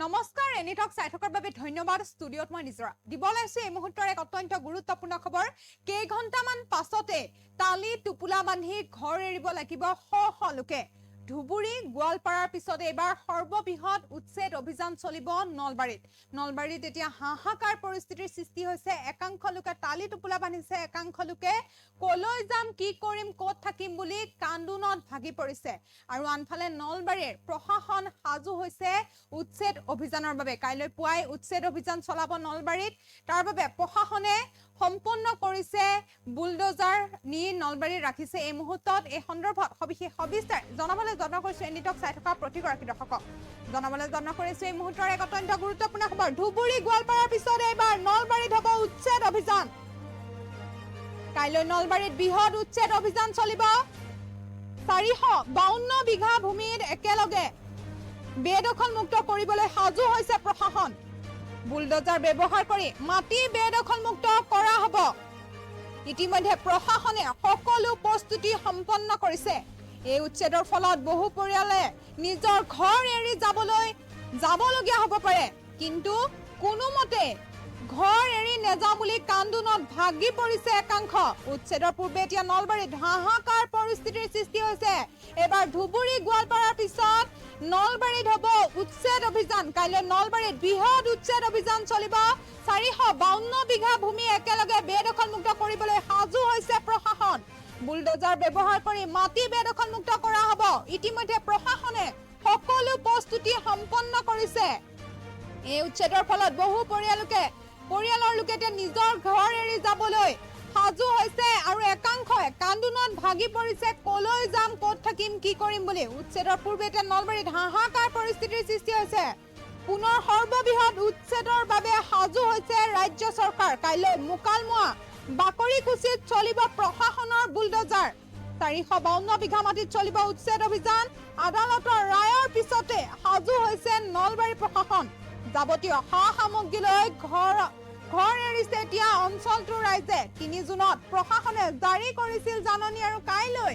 নমস্কাৰ এনিটক চাই থকাৰ বাবে ধন্যবাদ। ষ্টুডিঅ'ত মই নিজৰা। দিব লাইছো এই মুহূৰ্তৰ এক অত্যন্ত গুৰুত্বপূৰ্ণ খবৰ। কেইঘণ্টামান পাছতে তালি টোপোলা বান্ধি ঘৰ এৰিব লাগিব শ শ লোকে। ধুবুৰী গোৱালপাৰাৰ পিছত এইবাৰ সৰ্ববৃহৎ উচ্ছেদ অভিযান চলিব নলবাৰীত। নলবাৰীত এতিয়া হাহাকাৰ পৰিস্থিতিৰ সৃষ্টি হৈছে। একাংশ লোকে তালি টোপোলা বান্ধিছে একাংশ লোকে কলৈ যাম কি কৰিম ক'ত থাকিম বুলি কান্দোনত ভাগি পৰিছে। আৰু আনফালে নলবাৰীৰ প্ৰশাসন সাজু হৈছে উচ্ছেদ অভিযানৰ বাবে। কাইলৈ পুৱাই উচ্ছেদ অভিযান চলাব নলবাৰীত। তাৰ বাবে প্ৰশাসনে সম্পূৰ্ণ কৰিছে বুলডোজাৰ নি নলবাৰীত ৰাখিছে। এই মুহূৰ্তত এই সন্দৰ্ভত সবিশেষ সবিস্তাৰ জনাবলৈ যত্ন কৰিছো। এনিটক চাই থকা প্ৰতিগৰাকী দৰ্শকক। জনাবলৈ যত্ন কৰিছো। এই মুহূৰ্তৰ এক অত্যন্ত গুৰুত্বপূৰ্ণ খবৰ। ধুবুৰী গোৱালপাৰাৰ পিছত এইবাৰ নলবাৰীত হ'ব উচ্ছেদ অভিযান। কাইলৈ নলবাৰীত বৃহৎ উচ্ছেদ অভিযান চলিব। চাৰিশ বাৱন্ন বিঘা ভূমিত একেলগে বেদখল মুক্ত কৰিবলৈ সাজু হৈছে প্ৰশাসন। বুলডোজাৰ ব্যৱহাৰ কৰি মাটি বেদখল মুক্ত কৰা হ'ব। ইতিমধ্যে প্ৰশাসনে সকলো প্ৰস্তুতি সম্পন্ন কৰিছে। এই উচ্ছেদৰ ফলত বহু পৰিয়ালে নিজৰ ঘৰ এৰি যাবলৈ যাবলগীয়া হ'ব পাৰে। কিন্তু কোনোমতে ঘৰ এৰি নেযাওঁ বুলি কান্দোনত ভাগি পৰিছে একাংশ। উচ্ছেদৰ পূৰ্বে এতিয়া নলবাৰীত হাহাকাৰ পৰিস্থিতিৰ সৃষ্টি হৈছে। এইবাৰ ধুবুৰী গোৱালপাৰাৰ পিছত নলবাৰীত হ'ব উচ্ছেদ অভিযান। কাইলৈ নলবাৰীত বৃহৎ উচ্ছেদ অভিযান চলিব। চাৰিশ বাৱন্ন বিঘা ভূমি একেলগে বেদখল মুক্ত কৰিবলৈ সাজু হৈছে প্ৰশাসন। বুলডোজাৰ ব্যৱহাৰ কৰি মাটি বেদখল মুক্ত কৰা হ'ব। ইতিমধ্যে প্ৰশাসনে সকলো প্ৰস্তুতি সম্পন্ন কৰিছে। এই উচ্ছেদৰ ফলত বহু পৰিয়ালোকে পৰিয়ালৰ লোকে এতিয়া নিজৰ ঘৰ এৰি যাবলৈ সাজু হৈছে আৰু একাংশই কান্দোনত ভাগি পৰিছে। কলৈ যাম ক'ত থাকিম কি কৰিম বুলি। উচ্ছেদৰ পূৰ্বে এতিয়া নলবাৰীত হাহাকাৰ পৰিস্থিতিৰ সৃষ্টি হৈছে। পুনৰ সৰ্ববৃহৎ উচ্ছেদৰ বাবে সাজু হৈছে ৰাজ্য চৰকাৰ। কাইলৈ মোকালমোৱা বাকৰিকুচিত চলিব প্ৰশাসনৰ বুলডোজাৰ। চাৰিশ বাৱন্ন বিঘা মাটিত চলিব উচ্ছেদ অভিযান। আদালতৰ ৰায়ৰ পিছতে সাজু হৈছে নলবাৰী প্ৰশাসন। যাৱতীয় সা সামগ্ৰী লৈ ঘৰ ঘৰ এৰিছে এতিয়া অঞ্চলটোৰ ৰাইজে। তিনি জুনত প্ৰশাসনে জাৰি কৰিছিল জাননী আৰু কাইলৈ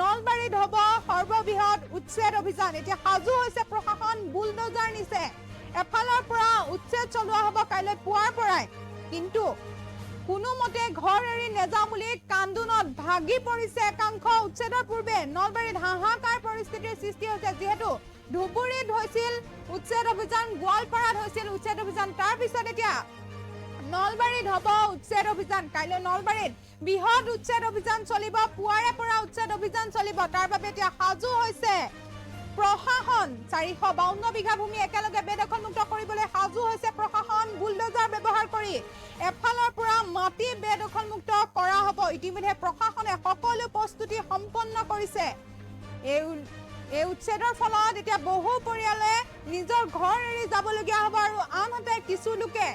নলবাৰীত হ'ব সৰ্ববৃহৎ উচ্ছেদ অভিযান। এতিয়া সাজু হৈছে প্ৰশাসন, বুলডোজাৰ নিছে এফালৰ পৰা উচ্ছেদ চলোৱা হ'ব কাইলৈ পুৱাৰ পৰাই। কিন্তু কোনোমতে ঘৰ এৰি নেযাওঁ বুলি কান্দোনত ভাগি পৰিছে একাংশ। উচ্ছেদৰ পূৰ্বে নলবাৰীত হাহাকাৰ পৰিস্থিতিৰ সৃষ্টি হৈছে। যিহেতু ধুবুৰীত হৈছিল উচ্ছেদ অভিযান, গোৱালপাৰাত হৈছিল উচ্ছেদ অভিযান তাৰ পিছত এতিয়া নলবাৰীত হ'ব উচ্ছেদ অভিযান। কাইলৈ নলবাৰীত বৃহৎ উচ্ছেদ অভিযান চলিব পুৱাৰে পৰা উচ্ছেদ অভিযান চলিব। তাৰ বাবে এতিয়া সাজু হৈছে প্ৰশাসন। চাৰিশ বাৱন্ন বিঘা ভূমি একেলগে বেদখল মুক্ত কৰিবলৈ সাজু হৈছে প্ৰশাসন। বুলডোজাৰ ব্যৱহাৰ কৰি এফালৰ পৰা মাটি বেদখল মুক্ত কৰা হ'ব। ইতিমধ্যে প্ৰশাসনে সকলো প্ৰস্তুতি সম্পন্ন কৰিছে। এই এই উচ্ছেদৰ ফলত এতিয়া বহু পৰিয়ালে নিজৰ ঘৰ এৰি যাবলগীয়া হ'ব আৰু আনহাতে কিছু লোকে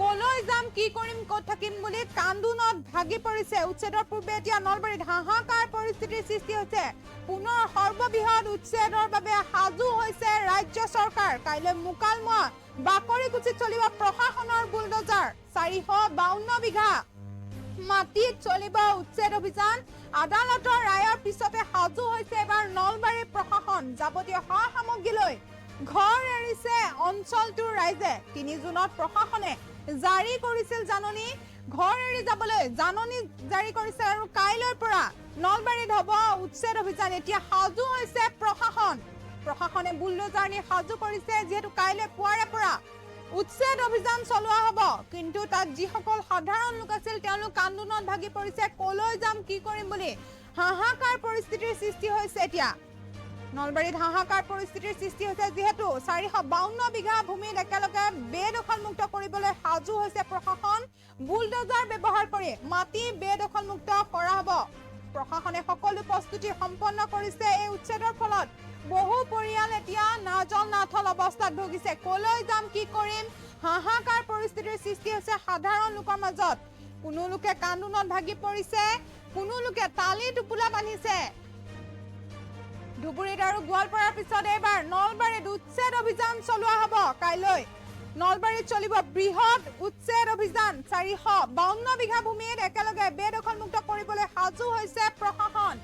কলৈ যাম কি কৰিম ক'ত থাকিম বুলি কান্দোনত ভাগি পৰিছে। উচ্ছেদৰ পূৰ্বে এতিয়া নলবাৰীত হাহাকাৰ পৰিস্থিতিৰ সৃষ্টি হৈছে। পুনৰ সৰ্ববৃহৎ উচ্ছেদৰ বাবে সাজু হৈছে ৰাজ্য চৰকাৰ। কাইলৈ মোকালমোৱা বাকৰিকুচিত চলিব প্ৰশাসনৰ বুলডোজাৰ চাৰিশ বাৱন্ন বিঘা মাটিত চলিব উচ্ছেদ অভিযান। আদালতৰ ৰায়ৰ পিছতে সাজু হৈছে এবাৰ নলবাৰী প্ৰশাসন। যাৱতীয় সা সামগ্ৰী লৈ ঘৰ এৰিছে অঞ্চলটোৰ ৰাইজে। তিনি জুনত প্ৰশাসনে জাৰি কৰিছিল জাননী। ঘৰ এৰি যাবলৈ জাননী জাৰি কৰিছে আৰু কাইলৈৰ পৰা নলবাৰীত হ'ব উচ্ছেদ অভিযান। এতিয়া সাজু হৈছে প্ৰশাসন। প্ৰশাসনে বুলডোজাৰ নি সাজু কৰিছে, যিহেতু কাইলৈ পুৱাৰে পৰা উচ্ছেদ অভিযান চলোৱা হ'ব। কিন্তু তাত যিসকল সাধাৰণ লোক আছিল, তেওঁলোক কান্দোনত ভাগি পৰিছে। কলৈ যাম, কি কৰিম বুলি হাহাকাৰ পৰিস্থিতিৰ সৃষ্টি হৈছে এতিয়া। নলবাৰীত হাহাকাৰ পৰিস্থিতিৰ সৃষ্টি হৈছে যিহেতু চাৰিশ বাৱন্ন বিঘা ভূমিত একেলগে বেদখল মুক্ত কৰিবলৈ সাজু হৈছে প্ৰশাসন। বুলডোজাৰ ব্যৱহাৰ কৰি মাটি বেদখল মুক্ত কৰা হ'ব। প্ৰশাসনে সকলো প্ৰস্তুতি সম্পন্ন কৰিছে এই উচ্ছেদৰ ফলত বহু পৰিয়াল এতিয়া নাজল নাথল অৱস্থাত ভুগিছে। কলৈ যাম কি কৰিম? হাহাকাৰ পৰিস্থিতিৰ সৃষ্টি হৈছে সাধাৰণ লোকৰ মাজত। কোনো লোকে কান্দোনত ভাগি পৰিছে কোনো লোকে তালি টোপোলা বান্ধিছে। ধুবুৰীত আৰু গোৱালপাৰাৰ পিছত এইবাৰ নলবাৰীত উচ্ছেদ অভিযান চলোৱা হ'ব। কাইলৈ নলবাৰীত চলিব বৃহৎ উচ্ছেদ অভিযান। চাৰিশ বাৱন্ন বিঘা ভূমিত একেলগে বেদখল মুক্ত কৰিবলৈ সাজু হৈছে প্ৰশাসন।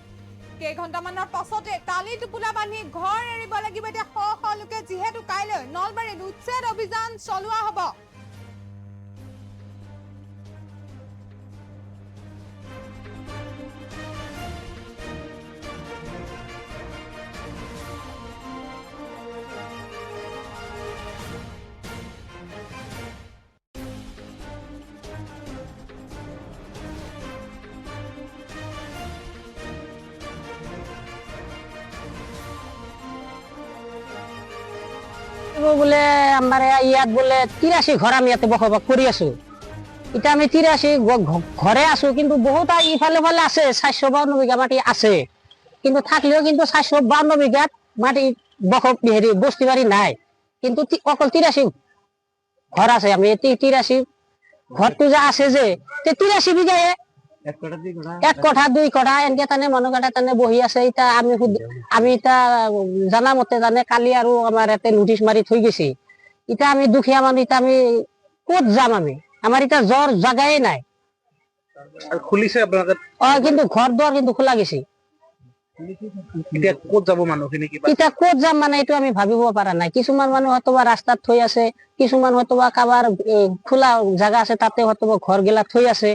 কেইঘণ্টামানৰ পাছতে তালি টোপোলা বান্ধি ঘৰ এৰিব লাগিব এতিয়া শ শ লোকে, যিহেতু কাইলৈ নলবাৰীত উচ্ছেদ অভিযান চলোৱা হ'ব। বোলে, আমাৰ ইয়াত বোলে তিৰাশী ঘৰ আমি ইয়াতে বসবাস কৰি আছো। এতিয়া আমি তিৰাশী ঘ- ঘ- আছো, কিন্তু বহুত ইফালে ফালে আছে, চাৰিশ বাৱন্ন বিঘা মাটি আছে। কিন্তু থাকিলেও কিন্তু চাৰিশ বাৱন্ন বিঘাত মাটি বস হেৰি, বস্তি বাৰী নাই। কিন্তু অকল তিৰাশী ঘৰ আছে, আমি তি- তিৰাশী ঘৰটো যে আছে যে, তে তিৰাশী বিঘায়ে এক কঠা দুই কঠা এনেকে তানে মানুহ তানে বহি আছে এতিয়া আমি আমি এতিয়া জানা মতে জানে কালি আৰু আমাৰ ইয়াতে নটিচ মাৰি থৈ গৈছে। এতিয়া আমি দুখীয়া মানুহ এতিয়া আমি ক'ত যাম আমি? আমাৰ এতিয়া জ্বৰ জাগাই নাই। খুলিছে আপোনালোকে? অ কিন্তু ঘৰ দুৱাৰ কিন্তু খোলা গৈছে। এতিয়া ক'ত যাব মানুহখিনি কিবা? এতিয়া ক'ত যাম মানে এইটো আমি ভাবিব পৰা নাই। কিছুমান মানুহ হয়তো বা ৰাস্তাত থৈ আছে কিছুমান হয়তো বা কাৰোবাৰ খোলা জাগা আছে তাতে হয়তো বা ঘৰ গিলা থৈ আছে।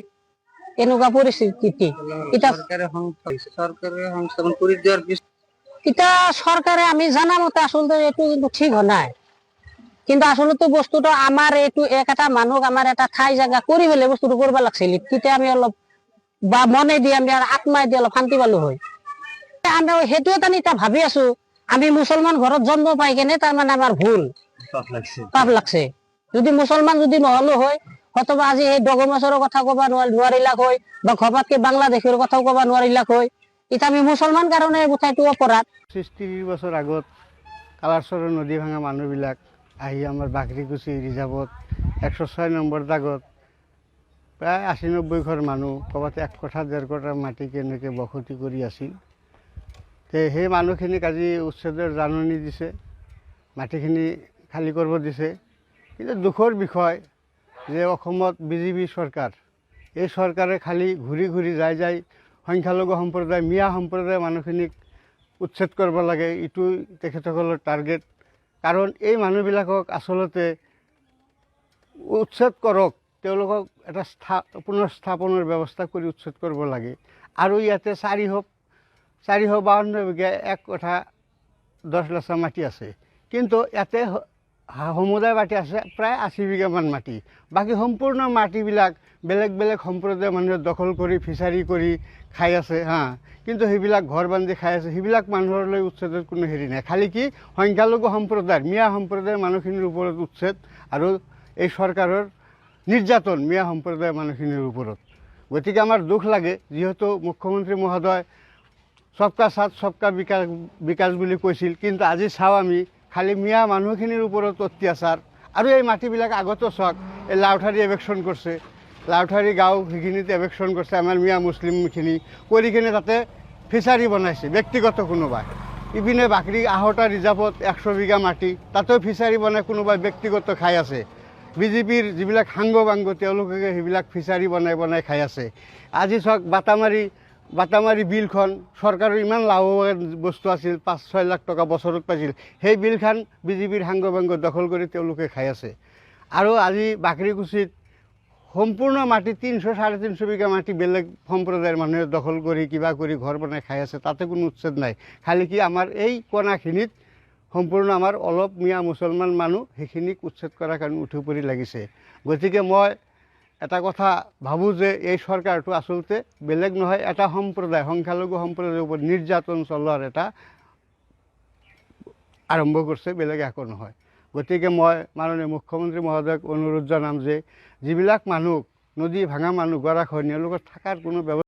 এনেকুৱা পৰিস্থিতি এতিয়া চৰকাৰে সংস্থাপন কৰি দিয়াৰ পিছত এতিয়া চৰকাৰে আমি জানা মতে আচলতে এইটো কিন্তু ঠিক নাই। কিন্তু আচলতে বস্তুটো আমাৰ এইটো এক এটা মানুহক আমাৰ এটা ঠাই জাগা কৰি পেলাই বস্তুটো কৰিব লাগিছিল তেতিয়া আমি অলপ বা মনে দি আমি আৰু আত্মাই দি অলপ শান্তি পালো হয়। আমি সেইটো এটা এতিয়া ভাবি আছো আমি মুছলমান ঘৰত জন্ম পাই কেনে তাৰমানে আমাৰ ভুল। পাপ লাগছে। যদি মুছলমান যদি নহলো হয় হয়তোবা আজি এই ডকুমেণ্টছৰ কথা ক'ব নোৱাৰ- নোৱাৰিলাক হয়, বা ঘৰতকে বাংলাদেশৰ কথাও ক'ব নোৱাৰিলাক হয় এতিয়া আমি মুছলমান কাৰণে কথাটো অপৰাধ। ত্ৰিছ বছৰ আগত কালাৰচৰৰ নদী ভাঙা মানুহবিলাক আহি আমাৰ বাকৰিকুচি ৰিজাৰ্ভত, একশ ছয় নম্বৰ দাগত প্ৰায় আশী নব্বৈ ঘৰ মানুহ, ক'ৰবাত এক কঠা ডেৰ কঠা মাটি কেনেকৈ বসতি কৰি আছিল। তে সেই মানুহখিনিক আজি উচ্ছেদৰ জাননী দিছে, মাটিখিনি খালী কৰিব দিছে। কিন্তু দুখৰ বিষয় যে অসমত বিজেপি চৰকাৰ এই চৰকাৰে খালী ঘূৰি ঘূৰি যাই যাই সংখ্যালঘু সম্প্ৰদায়, মিয়া সম্প্ৰদায়ৰ মানুহখিনিক উচ্ছেদ কৰিব লাগে, ইটো তেখেতসকলৰ টাৰ্গেট কাৰণ এই মানুহবিলাকক আচলতে উচ্ছেদ কৰক, তেওঁলোকক এটা স্থা, পুনৰ্স্থাপনৰ ব্যৱস্থা কৰি উচ্ছেদ কৰিব লাগে। আৰু ইয়াতে চাৰিশ চাৰিশ বাৱন্ন বিঘা এক কথা দহ লাচা মাটি আছে। কিন্তু ইয়াতে সমুদায় মাটি আছে, প্ৰায় আশী বিঘামান মাটি। বাকী সম্পূৰ্ণ মাটিবিলাক বেলেগ বেলেগ সম্প্ৰদায়ৰ মানুহে দখল কৰি, ফিচাৰী কৰি খাই আছে, হা। কিন্তু সেইবিলাক ঘৰ বান্ধি খাই আছে, সেইবিলাক মানুহলৈ উচ্ছেদৰ কোনো হেৰি নাই। খালি কি সংখ্যালঘু সম্প্ৰদায়ৰ মিয়া সম্প্ৰদায়ৰ মানুহখিনিৰ ওপৰত উচ্ছেদ আৰু এই চৰকাৰৰ নিৰ্যাতন মিয়া সম্প্ৰদায়ৰ মানুহখিনিৰ ওপৰত। গতিকে আমাৰ দুখ লাগে, যিহেতু মুখ্যমন্ত্ৰী মহোদয় চবকা সাথ চবকা বিকাশ বিকাশ বুলি কৈছিল। কিন্তু আজি চাওঁ আমি খালি মিয়া মানুহখিনিৰ ওপৰত অত্যাচাৰ। আৰু এই মাটিবিলাক আগতো চাওক এই লাউঠাৰী এভেকশ্যন কৰিছে। লাউঠাৰী গাঁও সেইখিনিত এভেকশ্যন কৰিছে, আমাৰ মিয়া মুছলিমখিনি। কৰি কিনে তাতে ফিচাৰী বনাইছে, ব্যক্তিগত কোনোবাই। ইপিনে বাকৰি আহোতা ৰিজাৰ্ভত একশ বিঘা মাটি, তাতেও ফিচাৰী বনাই কোনোবাই ব্যক্তিগত খাই আছে। বিজেপিৰ যিবিলাক সাংগ বাংগ তেওঁলোকে সেইবিলাক ফিচাৰী বনাই বনাই খাই আছে। আজি চাওক বাটামাৰী বাটামাৰী বিলখন চৰকাৰৰ ইমান লাভৱান বস্তু আছিল, পাঁচ, ছয় লাখ টকা বছৰত পাইছিল। সেই বিলখন বিজেপিৰ সাংগ বাংগ দখল কৰি তেওঁলোকে খাই আছে। আৰু আজি বাকৰিকুচিত সম্পূৰ্ণ মাটি তিনিশ, চাৰে তিনিশ বিঘা মাটি বেলেগ সম্প্ৰদায়ৰ মানুহে দখল কৰি কিবা কৰি ঘৰ বনাই খাই আছে, তাতে কোনো উচ্ছেদ নাই। খালি কি আমাৰ এই কোণাখিনিত সম্পূৰ্ণ আমাৰ অলপ মিয়া মুছলমান মানুহ সেইখিনিক উচ্ছেদ কৰাৰ কাৰণে উঠি পৰি লাগিছে। গতিকে মই এটা কথা ভাবোঁ যে এই চৰকাৰটো আচলতে বেলেগ নহয়, এটা সম্প্ৰদায়, সংখ্যালঘু সম্প্ৰদায়ৰ ওপৰত নিৰ্যাতন চলোৱাৰ এটা আৰম্ভ কৰিছে, বেলেগ একো নহয়। গতিকে মই মাননীয় মুখ্যমন্ত্ৰী মহোদয়ক অনুৰোধ জনাম যে যিবিলাক মানুহ, নদী ভাঙা মানুহ গৰাখহনীয়া লগত থকাৰ কোনো ব্যৱস্থা